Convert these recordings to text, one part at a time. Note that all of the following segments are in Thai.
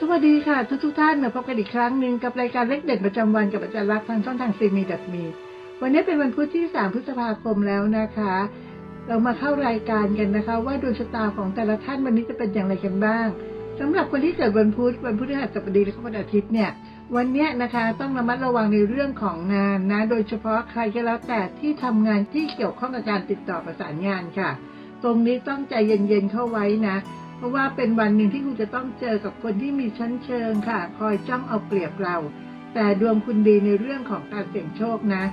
สวัสดีค่ะทุกทุกท่านมาพบกันอีกครั้งหนึ่งกับรายการเล็กเด็ดประจำวันกับอาจารย์รักทางช่องทางซีมีดัตมีวันนี้เป็นวันพุธที่ 3 พฤษภาคมแล้วนะคะ เรามาเข้ารายการกันนะคะ ว่าดวงชะตาของแต่ละท่านวันนี้จะเป็นอย่างไรกันบ้างสำหรับคนที่เกิดวันพุธวันพฤหัสบดีและวันอาทิตย์เนี่ย วันนี้นะคะต้องระมัดระวังในเรื่องของงานนะ โดยเฉพาะใครก็แล้วแต่ที่ทำงานที่เกี่ยวข้องกับการติดต่อประสานงานค่ะ ตรงนี้ต้องใจเย็นๆเข้าไว้นะ เพราะว่าเป็นวันหนึ่งที่คุณจะต้องเจอกับคนที่มีชั้นเชิงค่ะ คอยจ้องเอาเปรียบเรา แต่ดวงคุณดีในเรื่องของการเสี่ยงโชคนะ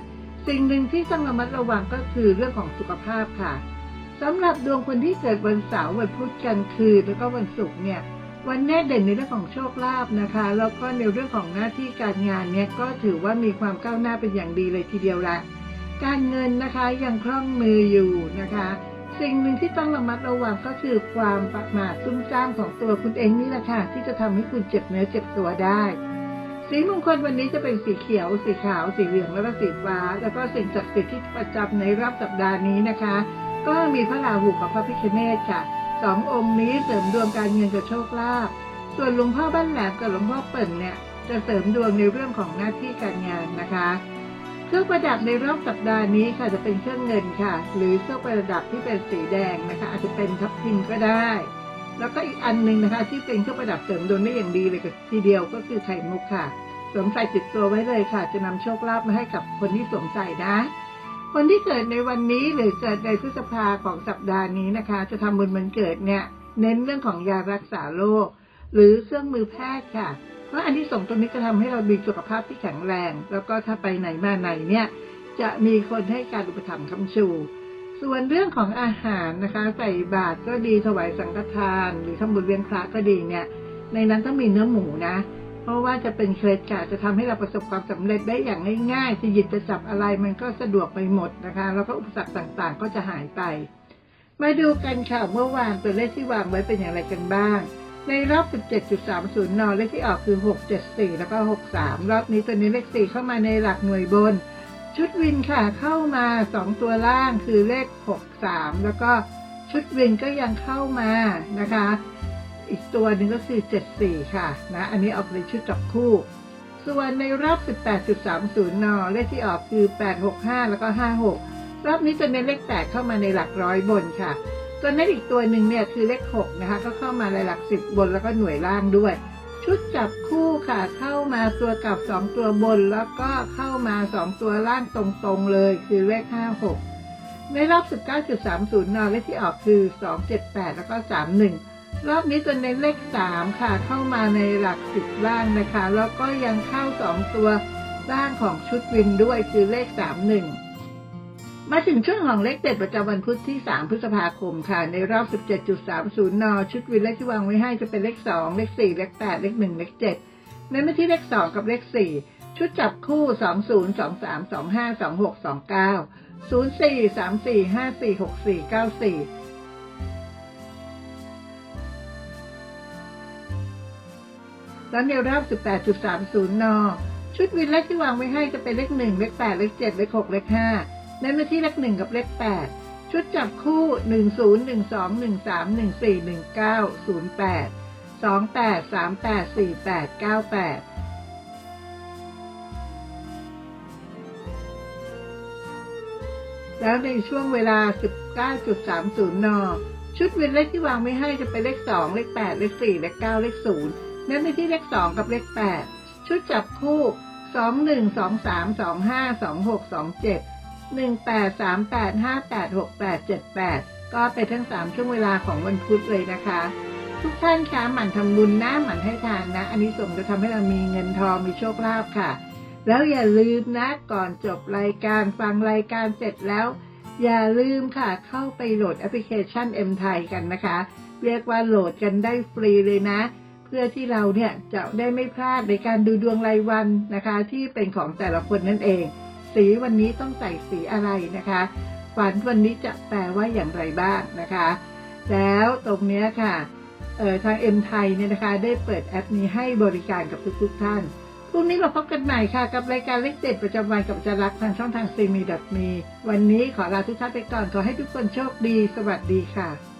สิ่งหนึ่งที่ต้องระมัดระวังก็คือเรื่องของสุขภาพค่ะสำหรับดวงคนที่เกิดวันเสาร์วันพุธกลางคืนแล้วก็วันศุกร์เนี่ยวันแน่เด่นในเรื่องของโชคลาภนะคะ แล้วก็ในเรื่องของหน้าที่การงานเนี่ยก็ถือว่ามีความก้าวหน้าเป็นอย่างดีเลยทีเดียวละ การเงินนะคะยังคล่องมืออยู่นะคะ สิ่งหนึ่งที่ต้องระมัดระวังก็คือความประมาทซุ่มซ่ามของตัวคุณเองนี่แหละค่ะที่จะทำให้คุณเจ็บเนื้อเจ็บตัวได้ สีมงคลวันนี้จะเป็นสีเขียว สีขาว สีเหลืองแล้วก็สีฟ้า แล้วก็สิ่งศักดิ์สิทธิ์ที่ประจำในรอบสัปดาห์นี้นะคะ ก็มีพระราหูกับพระพิคเนตค่ะสององค์นี้เสริมดวงการเงินกับโชคลาภส่วนหลวงพ่อบ้านแหลมกับหลวงพ่อเปิ่นเนี่ยจะเสริมดวงในเรื่องของหน้าที่การงานนะคะ เครื่องประดับในรอบสัปดาห์นี้ค่ะจะเป็นเครื่องเงินค่ะ หรือเครื่องประดับที่เป็นสีแดงนะคะ อาจจะเป็นทับทิมก็ได้ แล้วก็อีกอันหนึ่งนะคะ ที่เป็นเครื่องประดับเสริมดวงได้อย่างดีเลยทีเดียวก็คือไข่มุกค่ะสวมใส่ติดตัวไว้เลยค่ะ จะนำโชคลาภมาให้กับคนที่สวมใส่นะ คนที่เกิดในวันนี้หรือเกิดในพฤษภาของสัปดาห์นี้นะคะ จะทำบุญวันเกิดเนี่ย เน้นเรื่องของยารักษาโรคหรือเครื่องมือแพทย์ค่ะ เพราะอันที่ส่งตรงนี้จะทำให้เรามีสุขภาพที่แข็งแรง แล้วก็ถ้าไปไหนมาไหนเนี่ยจะมีคนให้การอุปถัมภ์คำชู ส่วนเรื่องของอาหารนะคะ ใส่บาตรก็ดีถวายสังฆทาน หรือทำบุญเลี้ยงพระก็ดีเนี่ย ในนั้นต้องมีเนื้อหมูนะ เพราะว่าจะเป็นเคล็ดค่ะจะทำให้เราประสบความสำเร็จได้อย่างง่ายๆจะหยิบจะจับอะไรมันก็สะดวกไปหมดนะคะ แล้วก็อุปสรรคต่างๆ ก็จะหายไป มาดูกันค่ะเมื่อวานตัวเลขที่วางไว้เป็นอย่างไรกันบ้าง ในรอบ 17.30นเลขที่ออกคือ 674 แล้วก็ 63 รอบนี้ตัวนี้เลข 4 เข้ามาในหลักหน่วยบน ชุดวินค่ะเข้ามา 2 ตัวล่างคือเลข 63 แล้วก็ชุดวินก็ยังเข้ามานะคะ อีกตัวหนึ่งก็คือ 74 ค่ะนะอันนี้ออกในชุดจับคู่ ส่วนในรอบ 18.30นเลขที่ออกคือ 865 แล้วก็ 56 รอบนี้จะเน้นเลขแปดเข้ามาในหลักร้อยบนค่ะ ตัวเน้นอีกตัวหนึ่งเนี่ยคือเลขหกนะคะ ก็เข้ามาในหลักสิบบนแล้วก็หน่วยล่างด้วย ชุดจับคู่ค่ะ เข้ามาตัวกลับสองตัวบน แล้วก็เข้ามาสองตัวล่างตรงๆเลย คือเลขห้าหกในรอบ 19.30นเลขที่ออกคือ 278 แล้วก็ 31 รอบนี้ตัวเน้นเลข 3 ค่ะ เข้ามาในหลักสิบล่างนะคะ แล้วก็ยังเข้า 2 ตัวล่างของชุดวินด้วยคือเลข 31 มาถึงช่วงของเลขเด็ดประจำวันพุธที่ 3 พฤษภาคมค่ะ ในรอบ 17.30 น ชุดวินเลขที่วางไว้ให้จะเป็นเลข 2 เลข 4 เลข 8 เลข 1 เลข 7 เน้นไปที่เลข 2 กับเลข 4 ชุดจับคู่ 20 23 25 26 29 04 34 54 64 94แล้วในรอบ 18.30 น ชุดวินเลขที่วางไว้ให้จะเป็นเลข 1 เลข 8 เลข 7 เลข 6 เลข 5 เน้นไปที่เลข1กับเลข8ชุดจับคู่ 10 12 13 14 19 08 28 38 48 98แล้วในช่วงเวลา 19.30 น ชุดเวินเลขที่วางไว้ให้จะเป็นเลข 2 เลข 8 เลข 4 เลข 9 เลข0เน้นไปที่เลข 2 กับเลข 8 ชุดจับคู่ 21 23 25 26 27 18 38 58 68 78 ก็เป็นทั้ง 3 ช่วงเวลาของวันพุธเลยนะคะ ทุกท่านคะหมั่นทำบุญนะหมั่นให้ทานนะอันนี้ส่งจะทำให้เรามีเงินทองมีโชคลาภค่ะ แล้วอย่าลืมนะก่อนจบรายการฟังรายการเสร็จแล้ว อย่าลืมค่ะเข้าไปโหลดแอปพลิเคชัน M ไทยกันนะคะ เรียกว่าโหลดกันได้ฟรีเลยนะเพื่อที่เราเนี่ยจะได้ไม่พลาดในการดูดวงรายวันนะคะ ที่เป็นของแต่ละคนนั่นเอง สีวันนี้ต้องใส่สีอะไรนะคะฝันวันนี้จะแปลว่าอย่างไรบ้างนะคะ แล้วตรงนี้ค่ะเอ่อทาง M ไทยเนี่ยนะคะได้เปิดแอปนี้ให้บริการกับทุกๆท่านพรุ่งนี้เราพบกันใหม่ค่ะกับรายการเล็กเด็ดประจำวันกับจารักทางช่องทางซีมีดับมี วันนี้ขอลาทุกท่านไปก่อน ขอให้ทุกคนโชคดี สวัสดีค่ะ